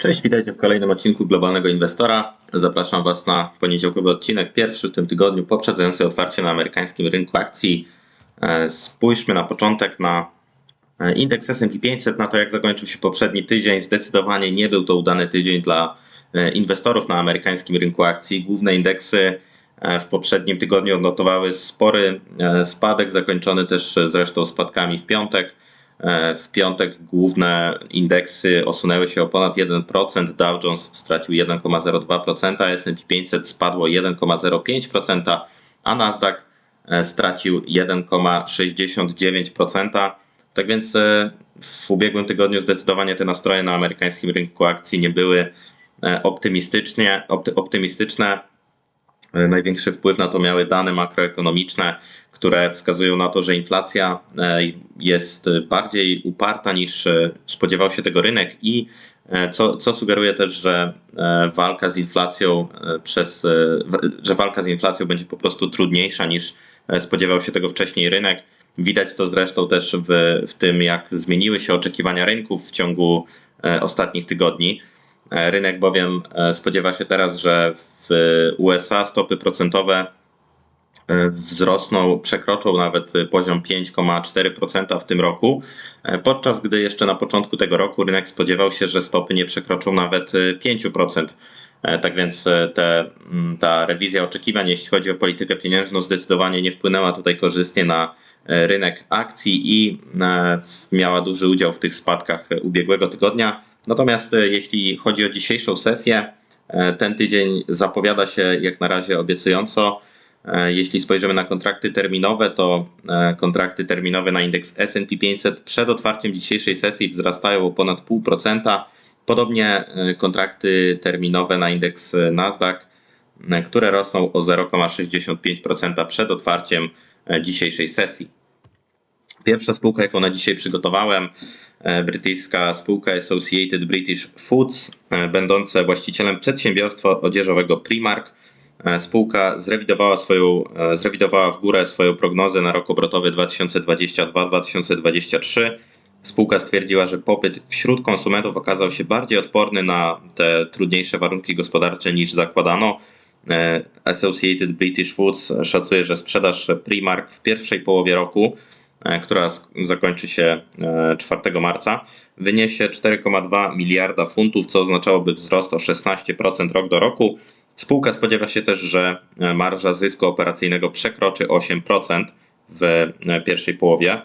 Cześć, witajcie w kolejnym odcinku Globalnego Inwestora. Zapraszam Was na poniedziałkowy odcinek, pierwszy w tym tygodniu, poprzedzający otwarcie na amerykańskim rynku akcji. E, Spójrzmy na początek na e, indeks S&P 500, na to jak zakończył się poprzedni tydzień. Zdecydowanie nie był to udany tydzień dla e, inwestorów na amerykańskim rynku akcji. Główne indeksy w poprzednim tygodniu odnotowały spory spadek, zakończony też zresztą spadkami w piątek. E, w piątek główne indeksy osunęły się o ponad 1%, Dow Jones stracił 1,02%, S&P 500 spadło 1,05%, a Nasdaq e, stracił 1,69%. Tak więc e, w ubiegłym tygodniu zdecydowanie te nastroje na amerykańskim rynku akcji nie były optymistycznie, optymistyczne. E, największy wpływ na to miały dane makroekonomiczne, które wskazują na to, że inflacja e, jest bardziej uparta niż e, spodziewał się tego rynek i co, co sugeruje też, że walka z inflacją przez, że walka z inflacją będzie po prostu trudniejsza niż spodziewał się tego wcześniej rynek. Widać to zresztą też w, w tym, jak zmieniły się oczekiwania rynków w ciągu ostatnich tygodni. E, rynek bowiem e, spodziewa się teraz, że w USA stopy procentowe e, wzrosną, przekroczą nawet poziom 5,4% w tym roku, podczas gdy jeszcze na początku tego roku rynek spodziewał się, że stopy nie przekroczą nawet 5%. Tak więc te, ta rewizja oczekiwań, jeśli chodzi o politykę pieniężną, zdecydowanie nie wpłynęła tutaj korzystnie na rynek akcji i miała duży udział w tych spadkach ubiegłego tygodnia. Natomiast e, jeśli chodzi o dzisiejszą sesję, e, ten tydzień zapowiada się jak na razie obiecująco. E, jeśli spojrzymy na kontrakty terminowe, to kontrakty terminowe na indeks SP 500 przed otwarciem dzisiejszej sesji wzrastają o ponad 0,5%. Podobnie kontrakty terminowe na indeks Nasdaq, które rosną o 0,65% przed otwarciem dzisiejszej sesji. Pierwsza spółka, jaką na dzisiaj przygotowałem, E, brytyjska spółka Associated British Foods, e, będące właścicielem przedsiębiorstwa odzieżowego Primark. E, spółka zrewidowała, swoją, zrewidowała w górę swoją prognozę na rok obrotowy 2022-2023. Spółka stwierdziła, że popyt wśród konsumentów okazał się bardziej odporny na te trudniejsze warunki gospodarcze niż zakładano. Associated British Foods szacuje, że sprzedaż Primark w pierwszej połowie roku która zakończy się 4 e, marca, wyniesie 4,2 miliarda funtów, co oznaczałoby wzrost o 16% rok do roku. Spółka spodziewa się też, że e, marża zysku operacyjnego przekroczy 8% w pierwszej połowie.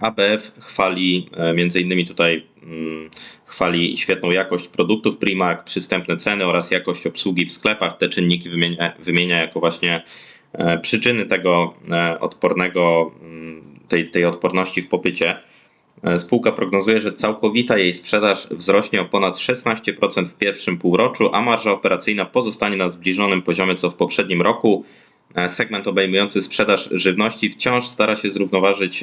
ABF chwali między innymi tutaj mm, chwali świetną jakość produktów Primark, przystępne ceny oraz jakość obsługi w sklepach. Te czynniki wymienia, wymienia jako właśnie E, przyczyny tego e, odpornego, mm, tej, tej odporności w popycie. E, spółka prognozuje, że całkowita jej sprzedaż wzrośnie o ponad 16% w pierwszym półroczu, a marża operacyjna pozostanie na zbliżonym poziomie co w poprzednim roku. Segment obejmujący sprzedaż żywności wciąż stara się zrównoważyć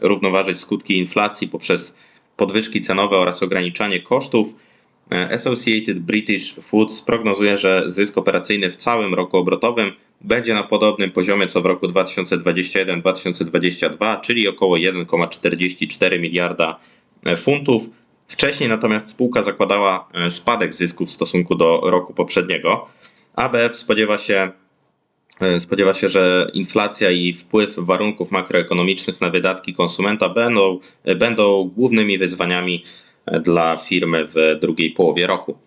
równoważyć skutki inflacji poprzez podwyżki cenowe oraz ograniczanie kosztów. Associated British Foods prognozuje, że zysk operacyjny w całym roku obrotowym będzie na podobnym poziomie co w roku 2021-2022, czyli około 1,44 miliarda e, funtów. Wcześniej natomiast spółka zakładała e, spadek zysków w stosunku do roku poprzedniego. ABF spodziewa się, e, spodziewa się, że inflacja i wpływ warunków makroekonomicznych na wydatki konsumenta będą, będą głównymi wyzwaniami dla firmy w drugiej połowie roku.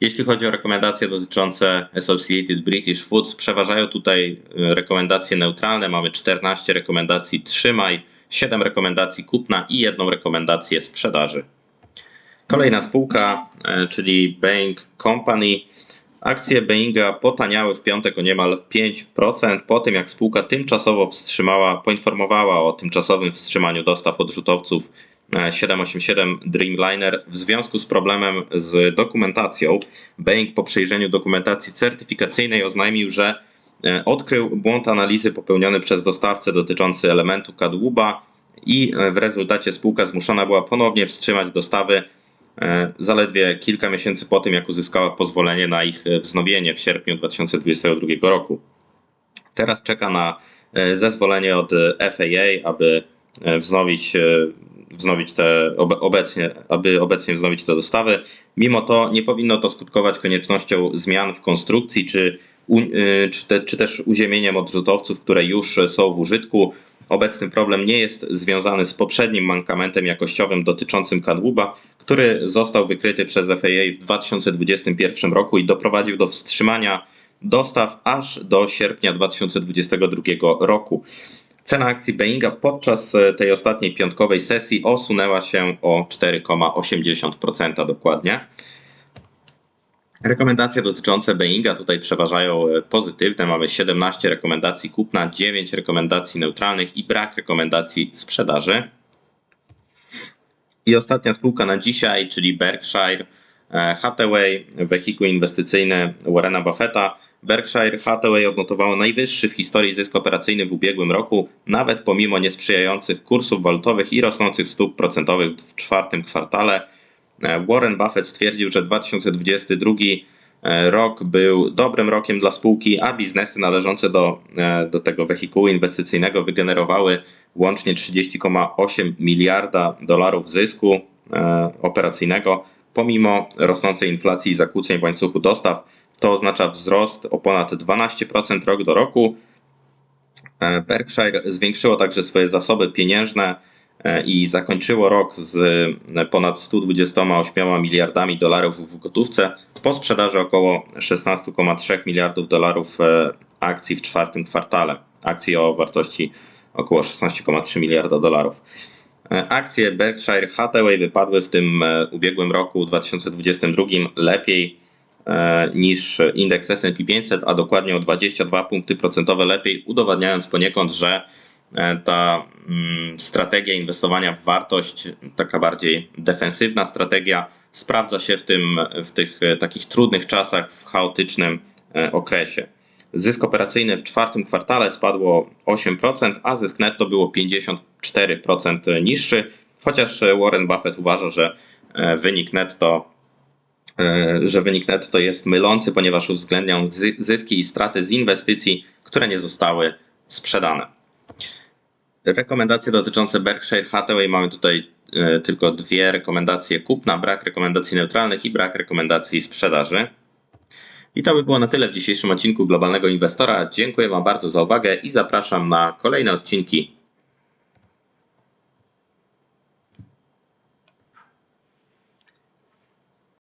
Jeśli chodzi o rekomendacje dotyczące Associated British Foods, przeważają tutaj e, rekomendacje neutralne. Mamy 14 rekomendacji trzymaj, 7 rekomendacji kupna i jedną rekomendację sprzedaży. Kolejna spółka, e, czyli Boeing Company. Akcje Boeinga potaniały w piątek o niemal 5% po tym, jak spółka tymczasowo wstrzymała, poinformowała o tymczasowym wstrzymaniu dostaw odrzutowców 787 Dreamliner w związku z problemem z dokumentacją. Boeing po przejrzeniu dokumentacji certyfikacyjnej oznajmił, że e, odkrył błąd analizy popełniony przez dostawcę dotyczący elementu kadłuba i e, w rezultacie spółka zmuszona była ponownie wstrzymać dostawy e, zaledwie kilka miesięcy po tym, jak uzyskała pozwolenie na ich wznowienie w sierpniu 2022 roku. Teraz czeka na zezwolenie od FAA, aby wznowić wznowić te obe- obecnie, aby obecnie wznowić te dostawy. Mimo to nie powinno to skutkować koniecznością zmian w konstrukcji czy, y, czy, te, czy też uziemieniem odrzutowców, które już są w użytku. Obecny problem nie jest związany z poprzednim mankamentem jakościowym dotyczącym kadłuba, który został wykryty przez FAA w 2021 roku i doprowadził do wstrzymania dostaw aż do sierpnia 2022 roku. Cena akcji Boeinga podczas e, tej ostatniej piątkowej sesji osunęła się o 4,80% dokładnie. Rekomendacje dotyczące Boeinga tutaj przeważają e, pozytywne. Mamy 17 rekomendacji kupna, 9 rekomendacji neutralnych i brak rekomendacji sprzedaży. I ostatnia spółka na dzisiaj, czyli Berkshire e, Hathaway, wehikuł inwestycyjny Warrena Buffetta. Berkshire Hathaway odnotowało najwyższy w historii zysk operacyjny w ubiegłym roku, nawet pomimo niesprzyjających kursów walutowych i rosnących stóp procentowych w czwartym kwartale. E, Warren Buffett stwierdził, że 2022 e, rok był dobrym rokiem dla spółki, a biznesy należące do, e, do tego wehikułu inwestycyjnego wygenerowały łącznie 30,8 miliarda dolarów zysku operacyjnego, pomimo rosnącej inflacji i zakłóceń w łańcuchu dostaw. To oznacza wzrost o ponad 12% rok do roku. Berkshire zwiększyło także swoje zasoby pieniężne i zakończyło rok z ponad 128 miliardami dolarów w gotówce po sprzedaży około 16,3 miliardów dolarów akcji w czwartym kwartale. Akcji o wartości około 16,3 miliarda dolarów. Akcje Berkshire Hathaway wypadły w tym ubiegłym roku 2022 lepiej niż indeks S&P 500, a dokładnie o 22 punkty procentowe lepiej, udowadniając poniekąd, że ta mm, strategia inwestowania w wartość, taka bardziej defensywna strategia, sprawdza się w, tym, w tych takich trudnych czasach, w chaotycznym okresie. Zysk operacyjny w czwartym kwartale spadło 8%, a zysk netto było 54% niższy, chociaż Warren Buffett uważa, że wynik netto że wynik netto jest mylący, ponieważ uwzględnia zyski i straty z inwestycji, które nie zostały sprzedane. Rekomendacje dotyczące Berkshire Hathaway mamy tutaj tylko dwie rekomendacje kupna, brak rekomendacji neutralnych i brak rekomendacji sprzedaży. I to by było na tyle w dzisiejszym odcinku Globalnego Inwestora. Dziękuję Wam bardzo za uwagę i zapraszam na kolejne odcinki